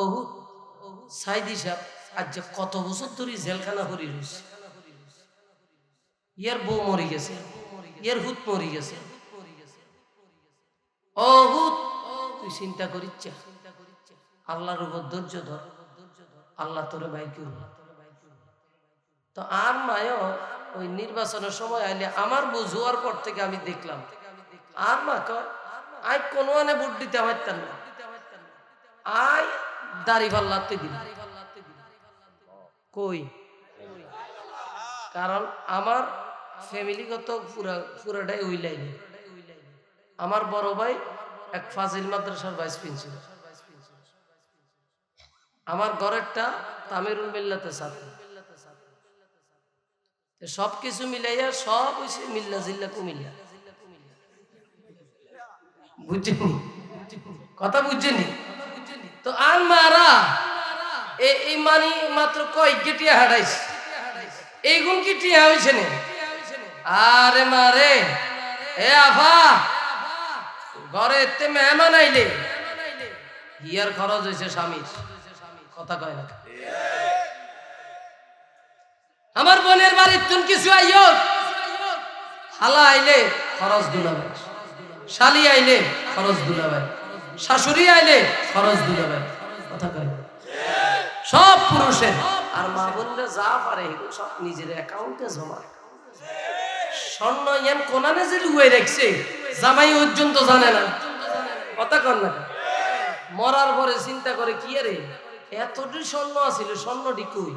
ওহু সাইদি সাহেব আজ যে কত বছর ধরে জেলখানা করি রয়েছে। ইয়ার বউ মরি গেছে, ইয়ার হুত মরি গেছে। ও হুত তুই চিন্তা করিচ্ছা আল্লাহর উপর ধৈর্য ধর, আল্লাহ তোরে ভাই কেউ তো আর মায়ও ওই নির্বাচনের সময় আইলে আমার বুঝুয়ার পর থেকে আমি দেখলাম। আর মা কয়, আই কোনো আনে ভোট দিতে পারতাম না। আই দাড়ি পাল্লাতে দিল। কই? কারণ আমার ফ্যামিলিগত পুরা, পুরাটাই ওই লাইনে। আমার বড় ভাই এক ফাজিল মাদ্রাসার ভাইস প্রিন্সিপাল আমার ঘরেরটা তামিরুল মিল্লাতে ছাত্র। সব কিছু মিলাইয়া সব হইছে মিল্লা জিল্লা কুমিল্লা। বুঝছেনি কথা বুঝছেনি তো আর মারা এই মানি মাত্র কয়েক গেটিয়া হারাইছে। এইগুন কি টিয়া হয়েছে আরে মারে, এ আফা, ঘরে এতে মেহমান আইলে হিয়ার খরচ হয়েছে স্বামীর? কথা কয় না। আমার বোনের বাড়ির তুন কিছু আইও হালা আইলে খরচ দুলাবে শালি আইলে খরচ দুলাবে শাশুড়ি আইলে খরচ দুলাবে কথা কয়। সব পুরুষের। আর মা বললে, যা পারে সব নিজের অ্যাকাউন্টে জমা। স্বর্ণ ইয়ান কোনানে যে লুয়ে রাখছে, জামাই পর্যন্ত জানে না। কথা কর না। মরার পরে চিন্তা করে, কি আরে এতটি স্বর্ণ আছিল স্বর্ণটি কই?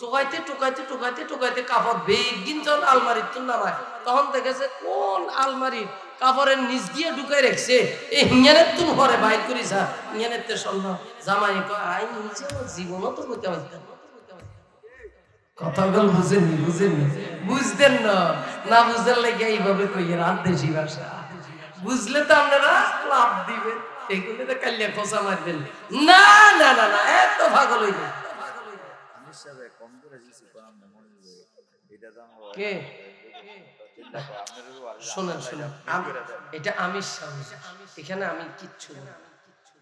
টোকাইতে টোকাইতে টোকাইতে টোকাইতে কাপড় বেগিন যখন আলমারির তুল নামায় তখন দেখেছে কোন আলমারির কাপড়ের নিচ দিয়ে ঢুকাই রাখছে। এই হিঙ্গানের তুল ঘরে বাইর করিস হিঙ্গানের তে স্বর্ণ জামাই নিজে জীবনও তো করতে না। কথাগুলো বুঝতেন না। না লাগে এইভাবে দেশি ভাষা বুঝলে তো আপনারা লাভ দিবেন। এগুলো তো কাল্লা খোসা মারবেন। না না না না, এত পাগল হইবে কম করে কে? শোনেন শোনেন। এটা আমির সাহেব। এখানে আমি কিচ্ছু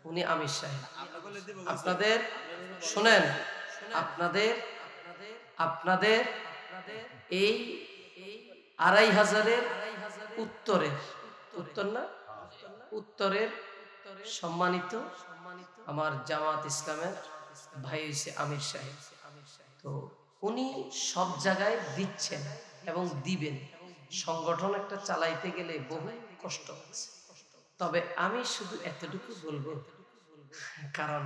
উনি আমির সাহেব। আপনাদের শোনেন আপনাদের আপনাদের এই আড়াই হাজারের উত্তরের উত্তর না? উত্তরের সম্মানিত আমার জামাত ইসলামের ভাই হয়েছে আমির সাহেব। তো উনি সব জায়গায় দিচ্ছেন এবং দিবেন। সংগঠন একটা চালাইতে গেলে বহু কষ্ট আছে। তবে আমি শুধু এতটুকু বলব, কারণ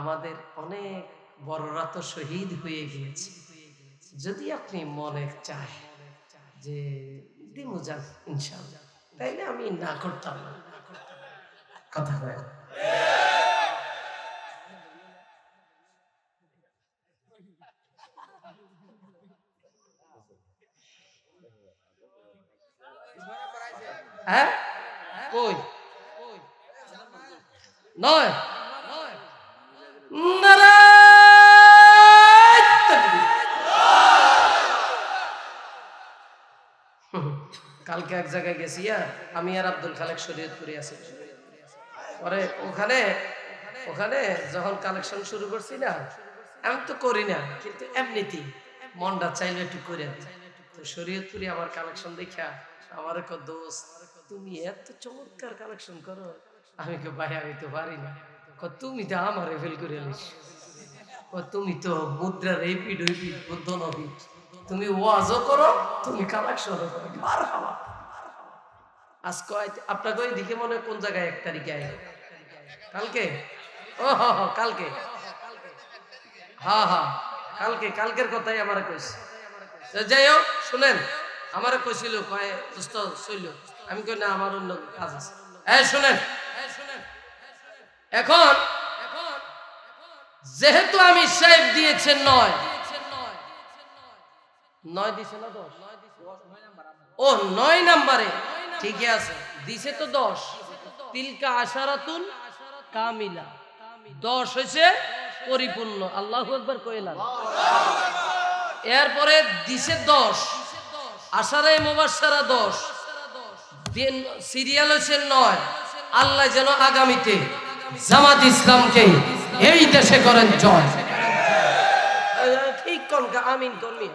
আমাদের অনেক বড়রা তো শহীদ হয়ে গিয়েছে। যদি আপনি মনে চায় যে দিমু যাক ইনশাল্লাহ তাইলে আমি না করতাম না। কথা হয় হ্যাঁ? কই? নয়? কালকে এক জায়গায় গেছি আমি আর আব্দুল খালেক শরীয়তপুরে আছি। পরে ওখানে ওখানে যখন কালেকশন শুরু করছি না, আমি তো করি না, কিন্তু এমনিতেই মনটা চাইলে একটু করে। তো শরীয়তপুরে আমার কালেকশন দেখা আমার এক দোস্ত। তুমি এত চমৎকার কালেকশন করো। আমি কে ভাই, আমি তো পারি না। তুমি তো আমার ফেল করে লিস ও তুমি তো মুদ্রার এই পিঠ বুদ্ধ নবীঠ তুমি ওয়াজও করো, তুমি খাওয়া আজ কয় আপনাকে ওই দিকে মনে কোন জায়গায় এক তারিখে আয় কালকে? ও হ কালকে। হা হা, কালকে, কালকের কথাই আমার কইছে। যাই হোক, শুনেন, আমারে কইছিল, কয়, দোস্ত, শৈল। আমি কই, না, আমার অন্য কাজ আছে। এই, শুনেন। এখন যেহেতু আমি সাহেব দিয়েছেন নয় নয় দিছে না দশ? ও, নয় নাম্বারে। ঠিকই আছে। দিছে তো দশ। তিলকা আশারাতুন কামিলা। দশ হয়েছে পরিপূর্ণ। আল্লাহ একবার কইলাম এরপরে দিছে দশ। আশারায় মোবাসারা দশ। দিন সিরিয়াল হয়েছে নয়। আল্লাহ যেন আগামীতে জামাত ইসলামকে এই দেশে করেন জয়। ঠিক কন আমিন কর্মী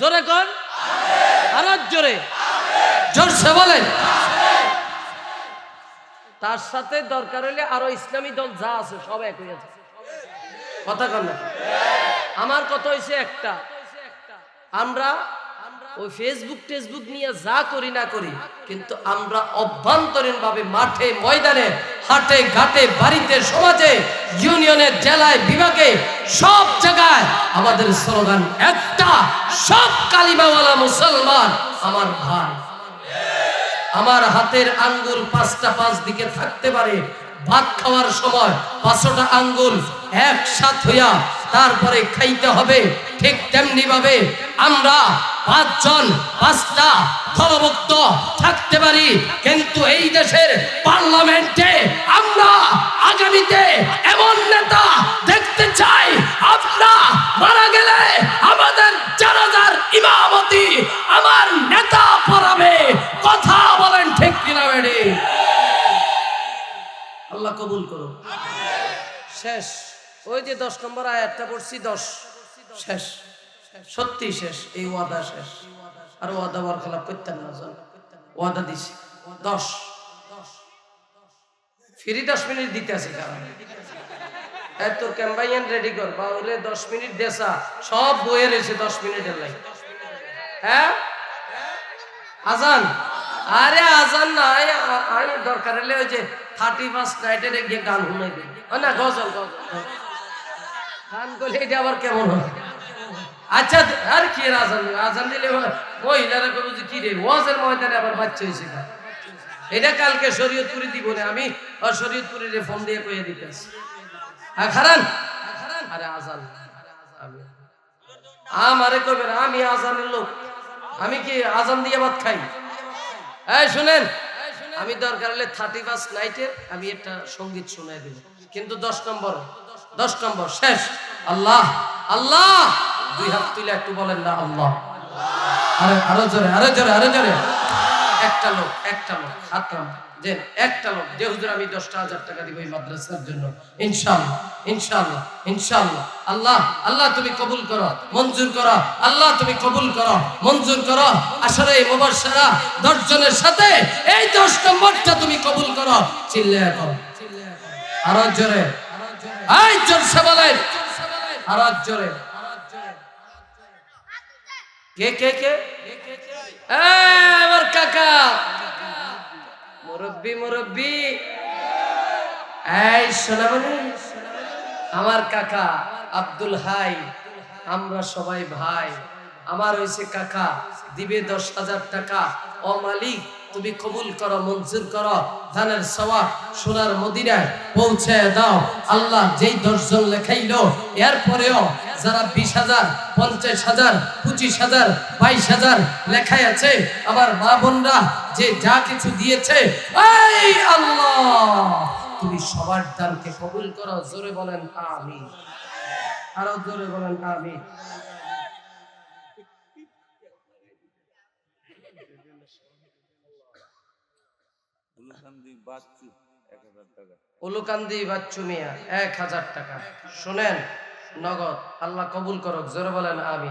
জোরে কন। আর জোরে। জোরসে বলেন। তার সাথে দরকার হলে আরও ইসলামী দল যা আছে সব এক হয়ে আছে কথা কন আমার কথা হয়েছে একটা। আমরা ওই ফেসবুক টেসবুক নিয়ে যা করি না করি, কিন্তু আমরা অভ্যন্তরীণ ভাবে মাঠে, ময়দানে, হাটে, ঘাটে, বাড়িতে, সমাজে ইউনিয়নের জেলায়, বিভাগে, সব জায়গায় আমাদের স্লোগান একটা, সব কালিমাওয়ালা মুসলমান আমার ভাই। আমার হাতের আঙ্গুল পাঁচটা পাঁচ দিকে থাকতে পারে, ভাত খাওয়ার সময় পাঁচটা আঙ্গুল একসাথ হইয়া তারপরে খাইতে হবে, ঠিক তেমনি ভাবে আমরা পাঁচজন পাঁচটা দলভুক্ত থাকতে পারি কিন্তু এই দেশের পার্লামেন্টে আমরা আগামীতে এমন নেতা দেখতে চাই আমরা মারা গেলে আমাদের জানাজার ইমামতি আমার নেতা পড়াবে কথা বলেন ঠিক কিনা বেড়ে। আল্লাহ কবুল করো শেষ। ওই যে দশ নম্বর আয়াতটা পড়ছি দশ। শেষ। সত্যি শেষ, এই ওয়াদা শেষ। আর ওয়াদা বার খেলাপ করতেন না ওয়াদা দিছি। দশ। ফ্রি দশ মিনিট দিতে আছে কারণ। এত রেডি কর। বা দশ মিনিট দেশা সব দশ হ্যাঁ? আজান? আরে আজান না আই- আ- আই দরকার হলে ওই যে থার্টি ফার্স্ট নাইটের গিয়ে গান শুনাই দিই না? গজল। গান করলে এটা আবার কেমন হয়? আচ্ছা আর কি দিলে মহিলারা করব যে, কি রে, ওয়াজের ময়দানে আবার বাচ্চা হয়েছে? এটা কালকে শরীয়তপুরে দিব না, আমি আর শরীয়তপুরে ফোন দিয়ে কয়ে খারান? আরে আজান। আমি আমারে আমি আজানের লোক। আমি কি আজান দিয়ে ভাত খাই? এই শুনেন, আমি দরকার হলে থার্টি ফার্স্ট নাইটের আমি একটা সংগীত শুনে দেব। কিন্তু দশ নম্বর দশ নম্বর, শেষ। আল্লাহ আল্লাহ! দুই হাত তুলে একটু বলেন না আল্লাহ। আরে, আরও জোরে আরও জোরে আরও জোরে। একটা লোক একটা লোক, হাত। যে একটা লোক। যে, হুজুর, আমি দশটা হাজার টাকা দিব এই মাদ্রাসার জন্য। ইনশাআল্লাহ ইনশাআল্লাহ ইনশাআল্লাহ। আল্লাহ আল্লাহ, তুমি কবুল করো, মঞ্জুর করো। আল্লাহ, তুমি কবুল করো, মঞ্জুর করো। আসলে এই মুবাশশারা দশ জনের সাথে এই দশ নম্বরটা তুমি কবুল করো। চিল্লে এখন। আরও জোরে। জোরসে বলেন। আরও জোরে। কে কে কে? আমার কাকা। এই, সোনামণি। আমার কাকা আব্দুল হাই। আমরা সবাই ভাই। আমার হয়েছে কাকা। দিবে দশ হাজার টাকা। ও মালিক, তুমি কবুল করো, মঞ্জুর করো। ধানের সওয়াব সোনার মদিনায় পৌঁছে দাও। আল্লাহ যেই দর্শন লেখাইলো, এরপরেও যারা বিশ হাজার, পঞ্চাশ হাজার পঁচিশ হাজার বাইশ হাজার লেখাই আছে। আমার মা বোনরা যে যা কিছু দিয়েছে এই আল্লাহ! তুমি সবার দানকে কবুল করো জোরে বলেন আমি আরও জোরে বলেন আমি উলুকান্দি বাচ্চু মিয়া এক হাজার টাকা। শুনেন নগদ। আল্লাহ কবুল করুক জোরে বলেন আমি